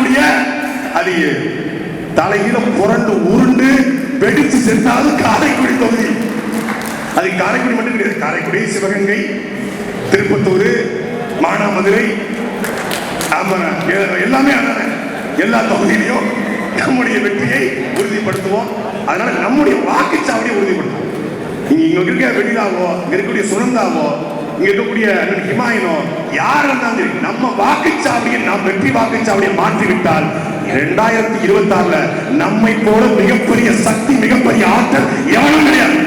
காரைக்குடிய அது தலையில புரண்டு உருண்டு வெடிச்சு சென்றாலும் காரைக்குடி தொகுதி. அது காரைக்குடி மட்டும் கிடையாது காரைக்குடி சிவகங்கை திருப்பத்தூர் மானாமதுரை எல்லாமே எல்லா தொகுதியிலையும் நம்முடைய வெற்றியை உறுதிப்படுத்துவோம். அதனால நம்முடைய வாக்குச்சாவடியை உறுதிப்படுத்துவோம். இங்க இங்க இருக்க வெடிதாவோ இங்க இருக்கக்கூடிய சுனந்தாவோ இங்க இருக்கக்கூடிய அண்ணன் யார் இருந்தாலும் நம்ம வாக்குச்சாவடியை நாம் வெற்றி வாக்குச்சாவடியை மாற்றிவிட்டால் இரண்டாயிரத்தி இருபத்தி ஆறுல நம்மை போல மிகப்பெரிய சக்தி மிகப்பெரிய ஆற்றல் எவனும் கிடையாது.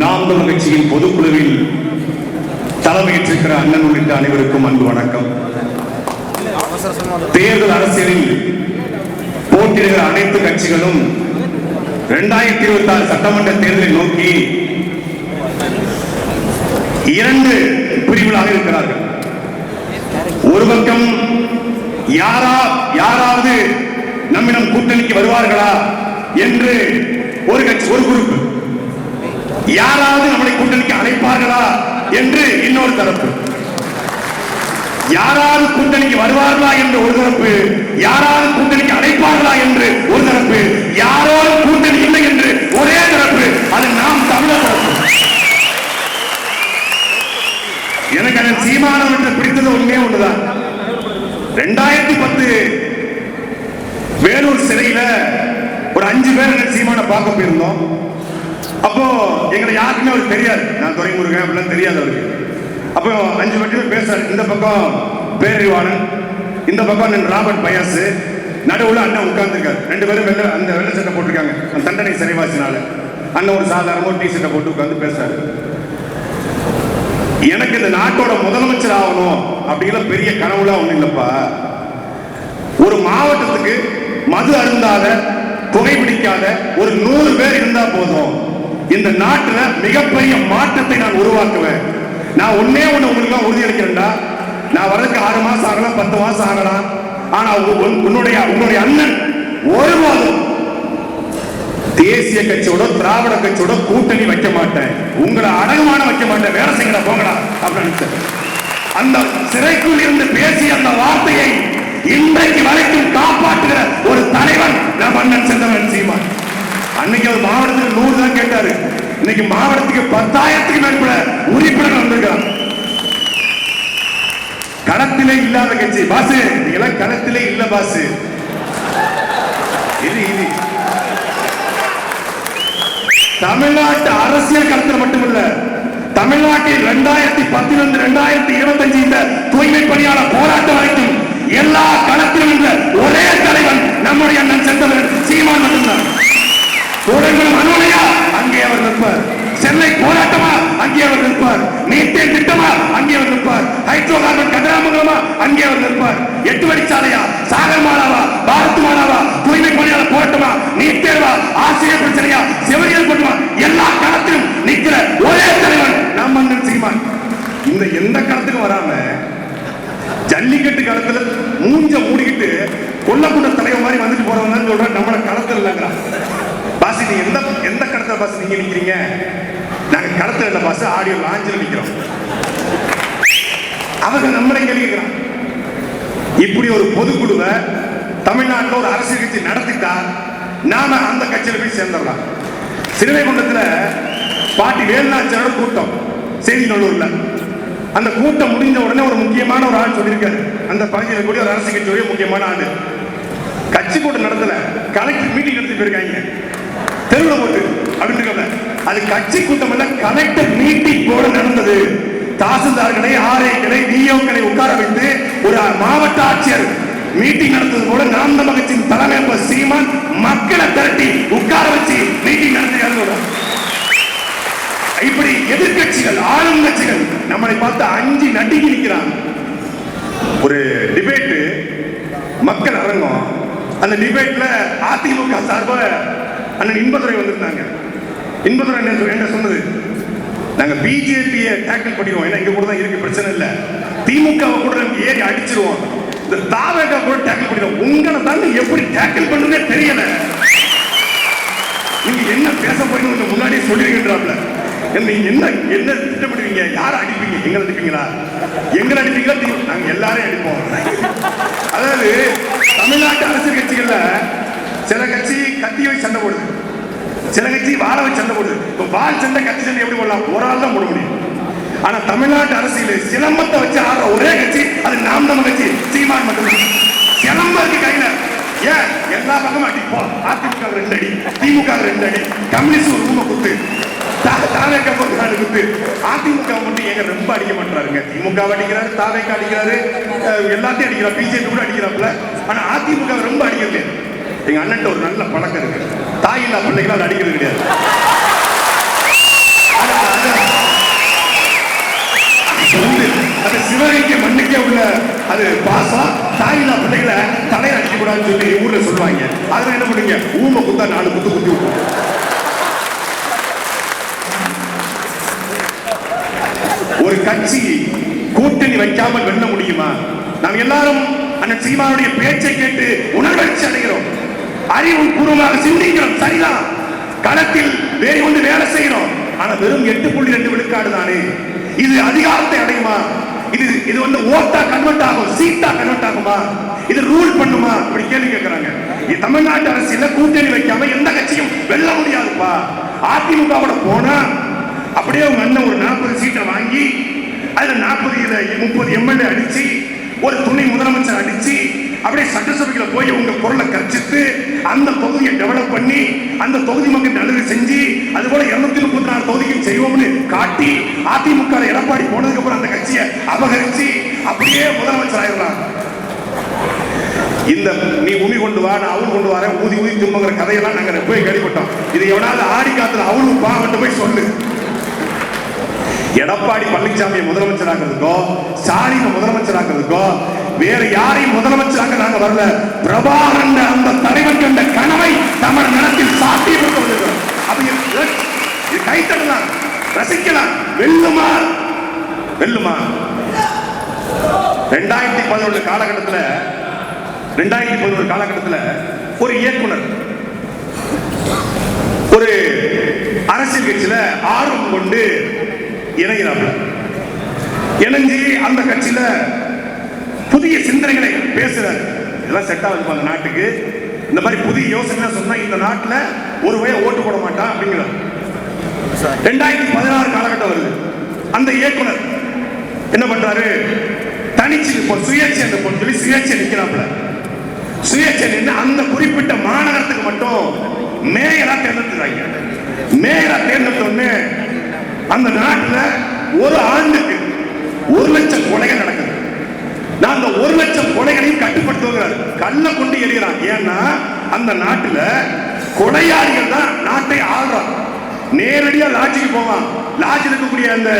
நாம் தமிழ் கட்சியின் பொதுக்குழுவில் தலைமையேற்றிருக்கிற அண்ணன் உள்ளிட்ட அனைவருக்கும் அன்பு வணக்கம். தேர்தல் அரசியலில் போட்டியிடுகிற அனைத்து கட்சிகளும் இரண்டாயிரத்தி இருபத்தி ஆறு சட்டமன்ற தேர்தலை நோக்கி இரண்டு பிரிவுகளாக இருக்கிறார்கள். ஒரு பக்கம் யாரா யாராவது நம்மிடம் கூட்டணிக்கு வருவார்களா என்று ஒரு கட்சி ஒரு குரூப் யாராவது நம்மளை கூட்டணிக்கு அழைப்பார்களா என்று இன்னொரு தரப்பு. யாராவது கூட்டணிக்கு வருவார்களா என்று ஒரு தரப்பு யாராவது கூட்டணிக்கு அழைப்பார்களா என்று ஒரு தரப்பு யாரோடு கூட்டணி இல்லை என்று ஒரே தரப்பு அது நாம் தமிழர் தரப்பு. எனக்கு அந்த என்று பிடித்தது ஒண்ணே ஒன்றுதான் ரெண்டாயிரத்தி பத்து வேலூர் சிறையில ஒரு அஞ்சு பேர் சீமான பார்க்க போயிருந்தோம். அப்போ எங்களை யாருக்குமே அவருக்கு தெரியாது. நான் துறைமுருகன் அப்படிலாம் தெரியாது அவருக்கு. அப்போ அஞ்சு பேர் பேசுறாரு. இந்த பக்கம் பேரறிவாளன் இந்த பக்கம் அண்ணன் ராபர்ட் பயாஸ் நடுவுல அண்ணன் உட்கார்ந்துருக்காரு. ரெண்டு பேரும் வெள்ள அந்த வெள்ள சட்டை போட்டிருக்காங்க. அந்த தண்டனை சிறைவாசினால. அண்ணன் ஒரு சாதாரண ஒரு டி போட்டு உட்கார்ந்து பேசுறாரு. எனக்கு இந்த நாட்டோட முதலமைச்சர் ஆகணும் அப்படிங்கிற பெரிய கனவுலாம் ஒண்ணு இல்லப்பா. ஒரு மாவட்டத்துக்கு மது அருந்தாத புகைப்பிடிக்காத ஒரு நூறு பேர் இருந்தா போதும். இந்த நாட்டுல மிகப்பெரிய மாற்றத்தை நான் உருவாக்குவேன். நான் ஒன்னே ஒண்ணு உங்களுக்கு உறுதி அளிக்கிறேன்டா நான் வரதுக்கு ஆறு மாசம் ஆகலாம் பத்து மாசம் ஆகலாம் ஆனா உன்- உன்னுடைய உன்னுடைய அண்ணன் ஒருபோதும் தேசிய கட்சியோட திராவிட கட்சியோட கூட்டணி வைக்க மாட்டேன். உங்களை அடகுமான வைக்க மாட்டேன். வேலை செய்யற போங்கடா அப்படின்னு நினைச்சேன். அந்த சிறைக்குள் இருந்து பேசிய அந்த வார்த்தையை இன்றைக்கு வரைக்கும் காப்பாற்றுகிற ஒரு தலைவன் நம் அண்ணன் செந்தவன் சீமான். அன்னைக்கு அவர் மாவட்டத்துக்கு நூறு தான் கேட்டாரு. இன்னைக்கு மாவட்டத்துக்கு பத்தாயிரத்துக்கு மேற்பட உறுப்பினர் வந்திருக்கிறார் களத்திலே இல்லாத கட்சி. பாசு நீங்களாம் களத்திலே இல்ல பாசு. இது இது. தமிழ்நாட்டு அரசியல் களத்தில் மட்டுமல்ல தமிழ்நாட்டில் இரண்டாயிரத்தி பத்திலிருந்து இரண்டாயிரத்தி இருபத்தஞ்சு இந்த தூய்மை பணியாளர் போராட்டம் வரைக்கும் எல்லா களத்திலும் இருந்த ஒரே தலைவன் நம்முடைய அண்ணன் செந்தவன் சீமான் மட்டும்தான். கூடங்குளம் அனுமதியா அங்கே அவர் நிற்பார். சென்னை போராட்டமா அங்கே அவர் நிற்பார். நீட்டே திட்டமா அங்கே அவர் நிற்பார். ஹைட்ரோ கார்பன் கதிராமங்கலமா அங்கே அவர் நிற்பார். எட்டு வழிச்சாலையா சாகர் மாலாவா பாரத் மாலாவா தூய்மை பணியாளர் போராட்டமா நீட் தேர்வா ஆசிரியர் பிரச்சனையா செவரியல் போட்டுமா எல்லா களத்திலும் நிற்கிற ஒரே தலைவன் நாம் மன்னன் சீமான். இந்த எந்த களத்துக்கும் வராம ஜல்லிக்கட்டு களத்துல மூஞ்ச மூடிக்கிட்டு கொல்லக்கூட தலைவர் மாதிரி வந்துட்டு போறவங்க சொல்ற நம்மள களத்துல இல்லைங்கிறான். பாஸ் நீங்க எந்த எந்த கடத்துல பாஸ் நீங்க நிக்கிறீங்க? நாங்க கடத்துல இல்ல பாஸ் ஆடியோ லாஞ்சில் நிக்கிறோம். அவங்க நம்மளை கேள்விக்கிறான் இப்படி ஒரு பொதுக்குழுவை தமிழ்நாட்டில் ஒரு அரசியல் கட்சி நடத்திட்டா நாம அந்த கட்சியில போய் சேர்ந்துடலாம். சிறுவைகுண்டத்தில் பாட்டி வேலுநாச்சியோட கூட்டம் செய்திநல்லூர்ல. அந்த கூட்டம் முடிஞ்ச உடனே ஒரு முக்கியமான ஒரு ஆள் சொல்லியிருக்காரு. அந்த பகுதியில் கூடிய ஒரு அரசு கட்சியுடைய முக்கியமான ஆள். கட்சி கூட்டம் நடத்தல. கலெக்டர் மீட்டிங் நடத்தி போயிருக்காங்க. தெருவில் போட்டு அப்படின்னு அது கட்சி கூட்டம் இல்ல கலெக்டர் மீட்டிங் போட நடந்தது. தாசில்தார்களை ஆர்ஐக்களை டிஓக்களை உட்கார வைத்து ஒரு மாவட்ட ஆட்சியர் மீட்டிங் நடந்தது போல நாம் தமிழ் கட்சியின் தலைமை சீமான் மக்களை திரட்டி உட்கார வச்சு மீட்டிங் நடத்தி இப்படி எதிர்க்கட்சிகள் ஆளும் கட்சிகள் நம்மளை பார்த்து அஞ்சு நடுங்கி நிற்கிறாங்க ஒரு டிபேட்டு மக்கள் அரங்கம். அந்த டிபேட்ல அதிமுக சார்பாக அண்ணன் இன்பதுரை வந்திருந்தாங்க. இன்பதுரை என்ன என்ன சொன்னது? நாங்க பிஜேபியை டேக்கிள் பண்ணிடுவோம். ஏன்னா இங்க கூட தான் இருக்கு பிரச்சனை இல்ல. திமுகவை கூட நம்ம ஏறி அடிச்சிருவோம். இந்த தாவேக்கா கூட டேக்கிள் பண்ணிடுவோம். உங்களை தாங்க எப்படி டேக்கிள் பண்ணுறதே தெரியல. நீங்க என்ன பேச போறீங்க முன்னாடியே சொல்லிருக்கின்றாப்ல நீங்க என்ன என்ன திட்டமிடுவீங்க? யாரை அடிப்பீங்க? எங்களை அடிப்பீங்களா? எங்களை அடிப்பீங்களா? தி- நாங்க எல்லாரையும் அடிப்போம். அதாவது தமிழ்நாட்டு அரசியல் கட்சிகள்ல சில கட்சி கத்தி வச்சு சண்டை போடுது. சில கட்சி வாழ வச்சு சண்டை போடுது. இப்போ வால் சண்டை கத்தி சண்டை எப்படி போடலாம்? ஒரு ஆள் தான் போட முடியும். ஆனா தமிழ்நாட்டு அரசியல் சிலம்பத்தை வச்சு ஆடுற ஒரே கட்சி அது நாம் நம்ம கட்சி சீமான் மட்டும்தான் சிலம்பம் இருக்கு கையில. ஏன்? எல்லா பக்கமும் அடிப்போம் அதிமுக ரெண்டு அடி திமுக ரெண்டு அடி கம்யூனிஸ்ட் ஒரு ரூம குத்து. தாவேக்கா ஒரு நாலு குத்து. அதிமுக மட்டும் எங்க ரொம்ப அடிக்க மாட்டாருங்க. திமுக அடிக்கிறாரு தாவேக்கா அடிக்கிறாரு எல்லாத்தையும் அடிக்கிறார். பிஜேபி கூட அடிக்கிறாப்புல. ஆனா அதிமுக ரொம்ப அடிக்கிறது. எங்க அண்ணன் ஒரு நல்ல பழக்கம் இருக்கு. தாய் இல்லா பிள்ளைகளை அவர் அடிக்கிறது கிடையாது. அது- சிவகங்கை மண்ணுக்கே உள்ள அது பாசம். தாயில்லா பிள்ளைகளை தலை அடிக்க கூடாதுன்னு சொல்லி ஊர்ல சொல்லுவாங்க. அதெல்லாம் என்ன பண்ணுங்க? ஊமை குத்தா நாலு குத்து குத்தி விட்டுரும். ஒரு கட்சி கூட்டணி வைக்காமல் வெல்ல முடியுமா? நாம் எல்லாரும் அண்ணன் சீமானுடைய பேச்சை கேட்டு உணர்வெழுச்சி அடைகிறோம். அறிவு பூர்வமாக சிந்திக்கிறோம். சரிதான் களத்தில் வேறு கொண்டு வேலை செய்கிறோம். ஆனா வெறும் எட்டு புள்ளி ரெண்டு விழுக்காடு தானே? இது அதிகாரத்தை அடையுமா? இது இது வந்து ஓட்டா கன்வெர்ட் ஆகும் சீட்டா கன்வெர்ட் ஆகுமா? இது ரூல் பண்ணுமா? அப்படி கேள்வி கேட்கிறாங்க. தமிழ்நாட்டு அரசியல கூட்டணி வைக்காம எந்த கட்சியும் வெல்ல முடியாதுப்பா. அதிமுகவோட போனா அப்படியே உங்க அண்ணன் ஒரு நாற்பது சீட்டை வாங்கி அதுல நாற்பது முப்பது எம்எல்ஏ அடிச்சு ஒரு துணை முதலமைச்சர் அடிச்சு அப்படியே சட்டசபையில் போய் உங்க பொருளை கரைச்சிட்டு அந்த தொகுதியை டெவலப் பண்ணி அந்த தொகுதி மக்கள் நல்லது செஞ்சு அது போல இருநூத்தி முப்பத்தி நாலு தொகுதிக்கும் செய்வோம்னு காட்டி அதிமுக எடப்பாடி போனதுக்கு அப்புறம் அந்த கட்சியை அபகரிச்சு அப்படியே முதலமைச்சர் ஆயிடலாம் இந்த நீ உமி கொண்டு வா நான் அவள் கொண்டு வரேன் ஊதி ஊதி தும்புங்கிற கதையெல்லாம் நாங்கள் போய் கேள்விப்பட்டோம். இது எவனாவது ஆடி காத்துல அவளும் பாவட்டு போய் சொல்லு. எடப்பாடி பழனிசாமியை முதலமைச்சராக்குறதுக்கோ ஸ்டாலினை முதலமைச்சராக்குறதுக்கோ வேற யாரையும் முதலமைச்சராக நாங்க வரல. பிரபாகரன் அந்த தலைவர் கண்ட கனவை தமிழ் நிலத்தில் சாத்தியப்பட்டு அப்படி கைத்தடலாம் ரசிக்கலாம். வெல்லுமா? வெல்லுமா? ரெண்டாயிரத்தி பதினொன்று காலகட்டத்தில் ரெண்டாயிரத்தி பதினொன்று காலகட்டத்தில் ஒரு இயக்குனர் ஒரு அரசியல் கட்சியில ஆர்வம் கொண்டு இணைகிறார்கள் இணைஞ்சு அந்த கட்சியில புதிய சிந்தனைகளை பேசுறாரு. இதெல்லாம் செட் ஆகுது அந்த நாட்டுக்கு. இந்த மாதிரி புதிய யோசனை சொன்னா இந்த நாட்டுல ஒரு வய ஓட்டு போட மாட்டான் அப்படிங்கிறார். ரெண்டாயிரத்தி பதினாறு காலகட்டம் வருது. அந்த இயக்குனர் என்ன பண்றாரு? தனிச்சு இப்போ சுயேட்சை அந்த பொண்ணு சொல்லி சுயேட்சை நிற்கிறாப்புல சுயேட்சை நின்று அந்த குறிப்பிட்ட மாநகரத்துக்கு மட்டும் மேயரா தேர்ந்தெடுத்துறாங்க மேயரா தேர்ந்தெடுத்தோடனே அந்த நாட்டில் ஒரு ஆண்டுக்கு ஒரு லட்சம் கொலைகள் நடக்குது. நான் அந்த ஒரு லட்சம் கொலைகளையும் கட்டுப்படுத்துகிறார் கல்ல கொண்டு எறிகிறான். ஏன்னா அந்த நாட்டுல கொடையாளிகள் தான் நாட்டை ஆள்றான். நேரடியா லாட்ஜுக்கு போவான். லாட்ஜில் இருக்கக்கூடிய அந்த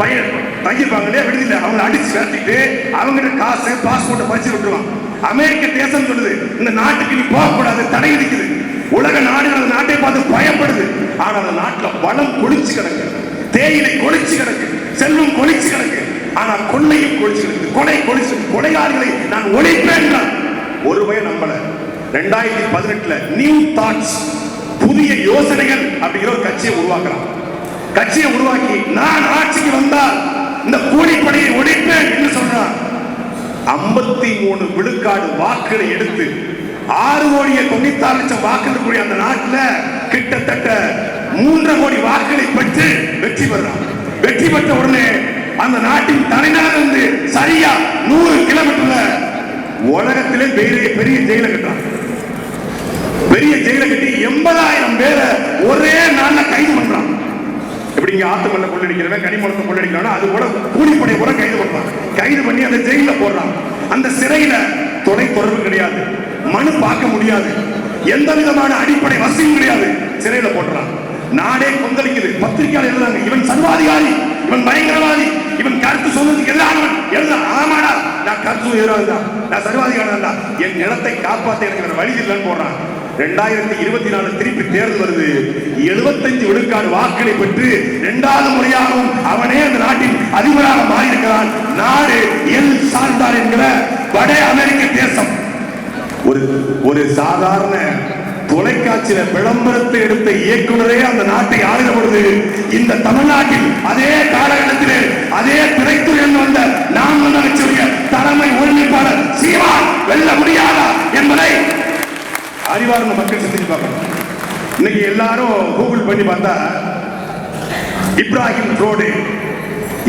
பையன் தங்கியிருப்பாங்க இல்லையா விடுதியில் அவங்களை அடிச்சு விரட்டிட்டு அவங்ககிட்ட காசு பாஸ்போர்ட்டை பறிச்சு விட்டுருவான். அமெரிக்க தேசம் சொல்லுது இந்த நாட்டுக்கு நீ போகக்கூடாது தடை விதிக்குது. உலக நாடுகள் அந்த நாட்டை பார்த்து பயப்படுது. ஆனா அந்த நாட்டில் வளம் கொளிச்சு கிடக்கு. தேயிலை கொளிச்சு கிடக்கு. செல்வம் கொளிச்சு கிடக்கு. ஆனா கொள்ளையும் கொளிச்சு கிடக்கு. கொலை கொளிச்சு கொலையாளிகளை நான் ஒழிப்பேன் ஒரு பய நம்பல. ரெண்டாயிரத்தி பதினெட்டுல நியூ தாட்ஸ் புதிய யோசனைகள் அப்படிங்கிற ஒரு கட்சியை உருவாக்குறான். கட்சியை உருவாக்கி நான் ஆட்சிக்கு வந்தால் இந்த கூலிப்படையை ஒழிப்பேன் என்று சொல்றான். ஐம்பத்தி மூணு விழுக்காடு வாக்குகளை எடுத்து ஆறு கோடியே தொண்ணூத்தாறு லட்சம் வாக்குகள் கூடிய அந்த நாட்டுல கிட்டத்தட்ட மூன்றரை கோடி வாக்குகளை பெற்று வெற்றி பெறான் வெற்றி பெற்ற உடனே அந்த நாட்டின் தலைநகர் வந்து சரியா நூறு கிலோமீட்டர்ல உலகத்திலே பெரிய பெரிய ஜெயில கட்டுறான். பெரிய ஜெயில கட்டி எண்பதாயிரம் பேரை ஒரே நாள்ல கைது பண்றான். எப்படி இங்க ஆத்துமல்ல கொள்ளடிக்கிறவன் கனிமலத்தை கொள்ளடிக்கிறானோ அது கூட கூலிப்படை கூட கைது பண்றான். கைது பண்ணி அந்த ஜெயில போடுறான். அந்த சிறையில தொலை தொடர்பு கிடையாது. மனு பார்க்க முடியாது. எந்த விதமான அடிப்படை வசதியும் கிடையாது. சிறையில போடுறான் நாடே கொந்தளிக்குது. பத்திரிகையாளர் எழுதாங்க இவன் சர்வாதிகாரி இவன் பயங்கரவாதி இவன் கருத்து சொல்றதுக்கு எல்லாரும் எழுத ஆமாடா நான் கருத்து எழுதாதான் நான் சர்வாதிகாரம் தான் என் நிலத்தை காப்பாத்த எனக்கு வேற வழி இல்லைன்னு போடுறான். ரெண்டாயிரத்தி இருபத்தி நாலு திருப்பி தேர்தல் வருது. எழுபத்தஞ்சு விழுக்காடு வாக்களை பெற்று இரண்டாவது முறையாகவும் அவனே அந்த நாட்டின் அதிபராக மாறியிருக்கிறான். நாடு எல் சார்ந்தார் என்கிற வட அமெரிக்க தேசம். ஒரு ஒரு சாதாரண தொலைக்காட்சியில விளம்பரத்தை எடுத்த இயக்குனரே அந்த நாட்டை ஆளுகிற பொழுது இந்த தமிழ்நாட்டில் அதே காலகட்டத்திலே அதே திரைத்துறையில் வந்த நாம் முதலமைச்சருடைய தலைமை ஒருங்கிணைப்பாளர் சீமா வெல்ல முடியாதா என்பதை அறிவார்ந்த மக்கள் சிந்திச்சு பார்க்கணும். இன்னைக்கு எல்லாரும் கூகுள் பண்ணி பார்த்தா இப்ராஹிம் ரோடு.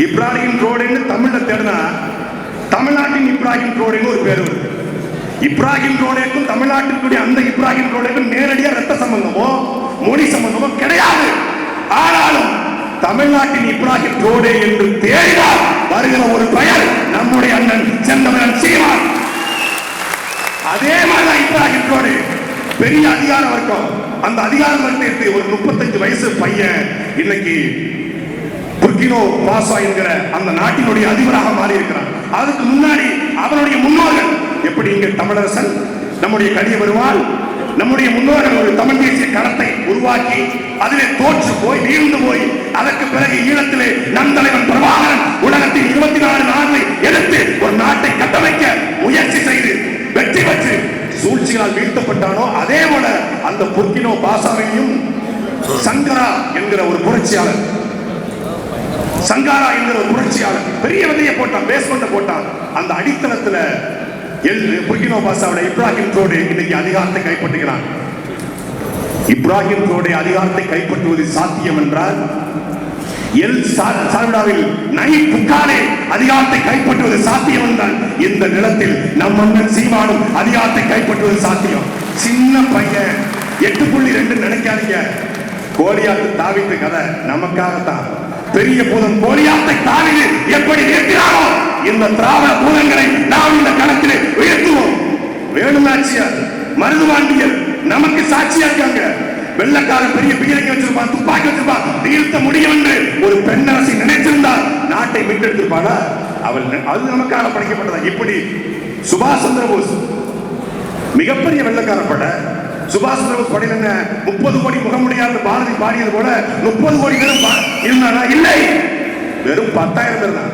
இப்ராஹிம் ரோடுன்னு தமிழ்ல தேடினா தமிழ்நாட்டின் இப்ராஹிம் ரோடுன்னு ஒரு பேர் வருது. இப்ராஹிம் ரோடேக்கும் தமிழ்நாட்டிற்குரிய அந்த இப்ராஹிம் ரோடேக்கும் நேரடியா ரத்த சம்பந்தமோ மொழி சம்பந்தமோ கிடையாது. ஆனாலும் தமிழ்நாட்டின் இப்ராஹிம் ரோடே என்று தேடினால் வருகிற ஒரு பெயர் நம்முடைய அண்ணன் செந்தமிழன் சீமான். அதே மாதிரி இப்ராஹிம் ரோடு பெரிய அதிகார வர்க்கம் அந்த அதிகார வர்க்கத்தை ஒரு முப்பத்தஞ்சு வயசு பையன் இன்னைக்கு புர்கினோ பாசா என்கிற அந்த நாட்டினுடைய அதிபராக மாறி இருக்கிறான் அதுக்கு முன்னாடி அவனுடைய முன்னோர்கள் எப்படி இங்கு தமிழரசன் நம்முடைய கடிய வருவாள்? நம்முடைய முன்னோர்கள் ஒரு தமிழ் தேசிய கரத்தை உருவாக்கி அதிலே தோற்று போய் வீழ்ந்து போய் அதற்கு பிறகு ஈழத்திலே நம் தலைவன் பிரபாகரன் உலகத்தின் இருபத்தி நாலு நாடுகளை எடுத்து ஒரு நாட்டை கட்டமைக்க முயற்சி செய்து வெற்றி பெற்று சூழ்ச்சிகளால் வீழ்த்தப்பட்டானோ அதே போல அந்த புர்கினோ பாசாவையும் சங்கரா என்கிற ஒரு புரட்சியாளர் சங்காரா என்கிற ஒரு புரட்சியாளர் பெரிய விதையை போட்டான் பேஸ்மெண்ட் போட்டான். அந்த அடித்தளத்துல எல் புர்கினோ பாசாவோட இப்ராஹிம் ரோடு இன்னைக்கு அதிகாரத்தை கைப்பற்றுகிறான் இப்ராஹிம் ரோடு அதிகாரத்தை கைப்பற்றுவது சாத்தியம் என்றால் எல் சா- சால்வடாவில் நை புக்காலே அதிகாரத்தை கைப்பற்றுவது சாத்தியம் என்றால் இந்த நிலத்தில் நம் மன்னன் சீமானும் அதிகாரத்தை கைப்பற்றுவது சாத்தியம். சின்ன பையன் எட்டு புள்ளி ரெண்டு நினைக்காதீங்க. கோலியாத்து தாவிட்டு கதை நமக்காகத்தான். பெரிய போதும் கோலியாத்தை தாவிது எப்படி இருக்கிறாரோ இந்த திராவிட பூதங்களை நாம் இந்த களத்திலே உயர்த்துவோம். வேலுநாச்சியார் மருதுவாண்டியர் நமக்கு சாட்சியா இருக்காங்க. வெள்ளக்காரன் பெரிய பீரங்கி வச்சிருப்பான் துப்பாக்கி வச்சிருப்பான். வீழ்த்த முடியும் என்று ஒரு பெண்ணரசி நினைத்திருந்தால் நாட்டை மீட்டெடுத்திருப்பாளா? அவள் அது நமக்காக படைக்கப்பட்டதா? இப்படி சுபாஷ் சந்திர போஸ் மிகப்பெரிய வெள்ளக்கார படை சுபாஷ் சந்திர போஸ் படையில் என்ன முப்பது கோடி முகமுடியாத பாரதி பாடியது போல முப்பது கோடி பேரும் பா- இருந்தானா? இல்லை. வெறும் பத்தாயிரம் பேர் தான்.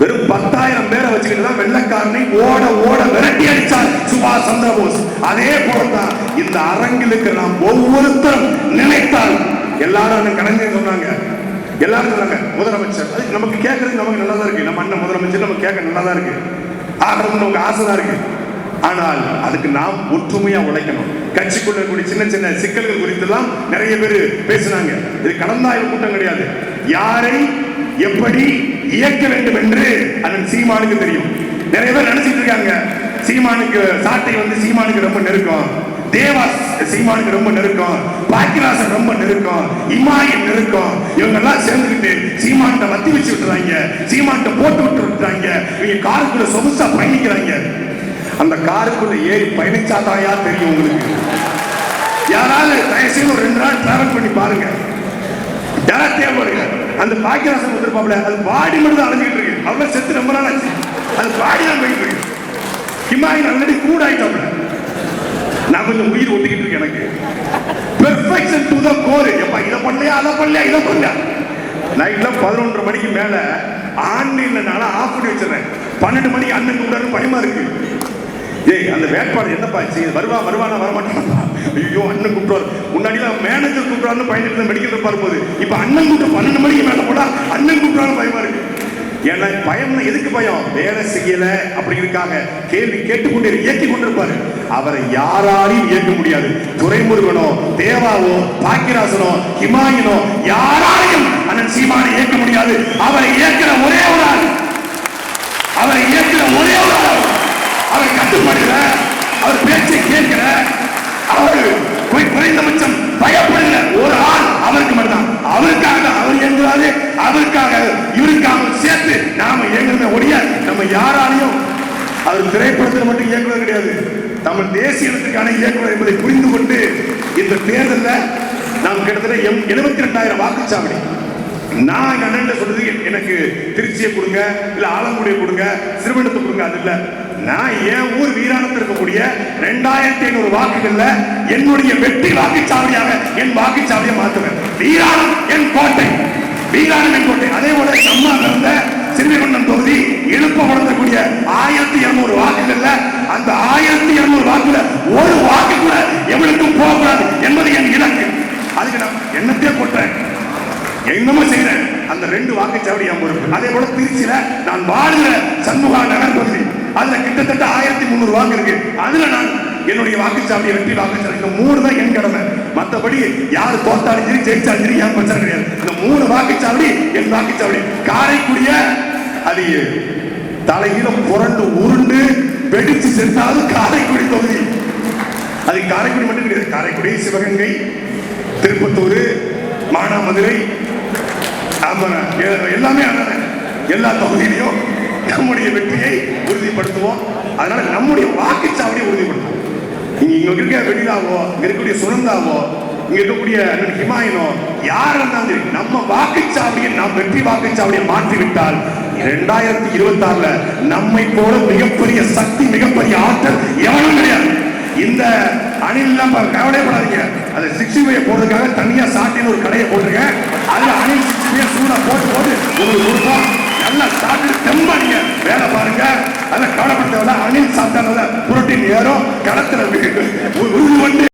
வெறும் பத்தாயிரம் பேரை வச்சுக்கிட்டு தான் வெள்ளக்காரனை ஓட ஓட விரட்டி அடிச்சார் சுபாஷ் சந்திரபோஸ் அதே போலதான் இந்த அரங்கிலுக்கு நாம் ஒவ்வொருத்தரும் நினைத்தால் எல்லாரும் அண்ணன் கலைஞர் சொன்னாங்க. எல்லாரும் சொன்னாங்க முதலமைச்சர் அது நமக்கு கேட்கறது நமக்கு நல்லா தான் இருக்கு. நம்ம அண்ணன் முதலமைச்சர் நமக்கு கேட்க நல்லா தான் இருக்கு ஆகணும்னு நமக்கு ஆசை தான் இருக்கு. ஆனால் அதுக்கு நாம் ஒற்றுமையா உழைக்கணும். கட்சிக்குள்ள கூடிய சின்ன சின்ன சிக்கல்கள் குறித்தெல்லாம் நிறைய பேர் பேசினாங்க. இது கலந்தாய்வு கூட்டம் கிடையாது. யாரை எப்படி இயக்க வேண்டும் என்று அண்ணன் சீமானுக்கு தெரியும். நிறைய பேர் நினைச்சிட்டு இருக்காங்க சீமானுக்கு சாட்டை வந்து சீமானுக்கு ரொம்ப நெருக்கம். தேவா சீமானுக்கு ரொம்ப நெருக்கம். பாக்கியராசன் ரொம்ப நெருக்கம். இமாயின் நெருக்கம். இவங்க எல்லாம் சேர்ந்துக்கிட்டு சீமான்கிட்ட மத்தி வச்சு விட்டுறாங்க. சீமான்கிட்ட போட்டு விட்டு விட்டுறாங்க. இவங்க காருக்குள்ள சொகுசா பயணிக்கிறாங்க. அந்த காருக்குள்ள ஏறி பயணிச்சாதாயா தெரியும் உங்களுக்கு. யாராவது தயவுசெய்து ஒரு ரெண்டு நாள் டிராவல் பண்ணி பாருங்க. டேரக்டே பாருங்க அந்த பாக்கியராசன் வந்திருப்பாப்ல அது பாடி மட்டும் தான் அலைஞ்சிட்டு இருக்கு. அவ்வளவு செத்து ரொம்ப நாள் ஆச்சு. அது பாடி தான் போயிட்டு இருக்கு. ஹிமாயின் ஆல்ரெடி கூட ஆயிட்டாப்ல நான் கொஞ்சம் உயிர் ஒட்டிக்கிட்டு இருக்கேன் எனக்கு. பெர்ஃபெக்ஷன் டு த கோர் எப்பா இதை பண்ணலையா அதை பண்ணலையா இதை பண்ணலையா? நைட்ல பதினொன்றரை மணிக்கு மேல ஆன்லைனில் நாளா ஆஃப் பண்ணி வச்சிடறேன். பன்னெண்டு மணிக்கு அண்ணன் கூடாது பயமா இருக்கு. ஏய் அந்த வேட்பாளர் என்னப்பா? ஆச்சு வருவா வருவானா வரமாட்டானா ஐயோ அண்ணன் கூப்பிடுவார். முன்னாடிலாம் மேனேஜர் கூப்பிடுறாருன்னு பயந்துட்டு மெடிக்கல் பார்க்கும்போது இப்போ அண்ணன் கூப்பிட்டு பன்னெண்டு மணிக்கு மேல போனா அண்ணன் கூப்பிட்டாலும் பயமா இருக்கு. ஏன்னா பயம்னா எதுக்கு பயம்? வேலை செய்யல அப்படிங்கிறதுக்காக கேள்வி கேட்டுக்கொண்டே இயக்கி கொண்டிருப்பாரு. அவரை யாராலையும் இயக்க முடியாது. துரைமுருகனோ தேவாவோ பாக்கியராசனோ ஹிமாயினோ யாராலையும் அண்ணன் சீமானை இயக்க முடியாது. அவரை இயக்கிற ஒரே ஒரு ஆள். அவரை இயக்கிற ஒரே ஒரு ஆள். அவர் கட்டுப்படுகிற அவர் பேச்சை கேட்கிற அவர் குறைந்தபட்சம் பயப்படுகிற ஒரு ஆள் அவருக்கு மட்டும்தான். அவருக்காக தான் அவர் இயங்குறாரு அவருக்காக இவருக்காக சேர்த்து நாம இயங்குறத ஒழிய நம்ம யாராலையும் அவர் திரைப்படத்தில் மட்டும் இயக்குவது கிடையாது. தமிழ் தேசிய இனத்துக்கான இயக்குனர் என்பதை புரிந்து கொண்டு இந்த தேர்தலில் நாம் கிட்டத்தட்ட எம் எழுபத்தி ரெண்டாயிரம் வாக்குச்சாவடி. நான் எங்க அண்ணன் சொல்றது எனக்கு திருச்சியை கொடுங்க இல்ல ஆலங்குடியை கொடுங்க சிறுவனத்தை கொடுங்க அது இல்ல. நான் என் ஊர் வீராணத்தில் இருக்கக்கூடிய ரெண்டாயிரத்தி ஐநூறு வாக்குகள்ல என்னுடைய வெற்றி வாக்குச்சாவடியாக என் வாக்குச்சாவடியை மாத்துவேன் வீராணம் என் கோட்டை. வீராணம் என் கோட்டை. அதே போல சம்மா இருந்த சிறுமிகுண்டம் தொகுதி இழுப்ப வளர்ந்தக்கூடிய ஆயிரத்தி இருநூறு வாக்குகள்ல அந்த ஆயிரத்தி இருநூறு வாக்குல ஒரு வாக்கு கூட எவனுக்கும் போகக்கூடாது என்பது என் இலக்கு அதுக்கு நான் என்னத்தையே போட்டேன் என்னமோ செய்யறேன் அந்த ரெண்டு வாக்குச்சாவடி என் பொறுப்பு. அதே போல திருச்சியில நான் வாழ்கிற சண்முகா நகர் பகுதி. அதுல கிட்டத்தட்ட ஆயிரத்தி முந்நூறு வாக்கு இருக்கு. அதுல நான் என்னுடைய வாக்குச்சாவடி வெற்றி வாக்குச்சாவடி இந்த மூணு தான் என் கடமை. மத்தபடி யார் தோத்தாலும் சரி ஜெயிச்சாலும் சரி ஏன் பிரச்சனை கிடையாது. இந்த மூணு வாக்குச்சாவடி என் வாக்குச்சாவடி காரைக்குடிய அது தலையில புரண்டு உருண்டு வெடிச்சு சென்றாலும் காரைக்குடி தொகுதி. அது காரைக்குடி மட்டும் கிடையாது. காரைக்குடி சிவகங்கை திருப்பத்தூர் மானாமதுரை எல்லாமே எல்லா தொகுதியிலையும் நம்முடைய வெற்றியை உறுதிப்படுத்துவோம். அதனால நம்முடைய வாக்குச்சாவடியை உறுதிப்படுத்துவோம். இங்க இங்க இருக்க வெளிதாவோ இங்க இருக்கக்கூடிய சுரந்தாவோ இங்க இருக்கக்கூடிய ஹிமாயனோ யார் இருந்தாலும் சரி நம்ம வாக்குச்சாவடியை நாம் வெற்றி வாக்குச்சாவடியை மாற்றி விட்டால் இரண்டாயிரத்தி இருபத்தி ஆறுல நம்மை போல மிகப்பெரிய சக்தி மிகப்பெரிய ஆற்றல் எவனும் கிடையாது. இந்த அணில் எல்லாம் பா- கவலைப்படாதீங்க அது சிக்ஸ்டி ஃபைவ் போடுறதுக்காக தனியா சாட்டின்னு ஒரு கடையை போட்டிருக்கேன். அதுல அணில் சிக்ஸ்டி ஃபைவ் போட்டு போட்டு. உங்களுக்கு கொடுப்போம் நல்லா சாப்பிட்டு தெம்பா நீங்க வேலை பாருங்க. அதெல்லாம் கவலைப்பட அணில் சாப்பிட்டா புரோட்டீன் ஏறும். களத்துல உ-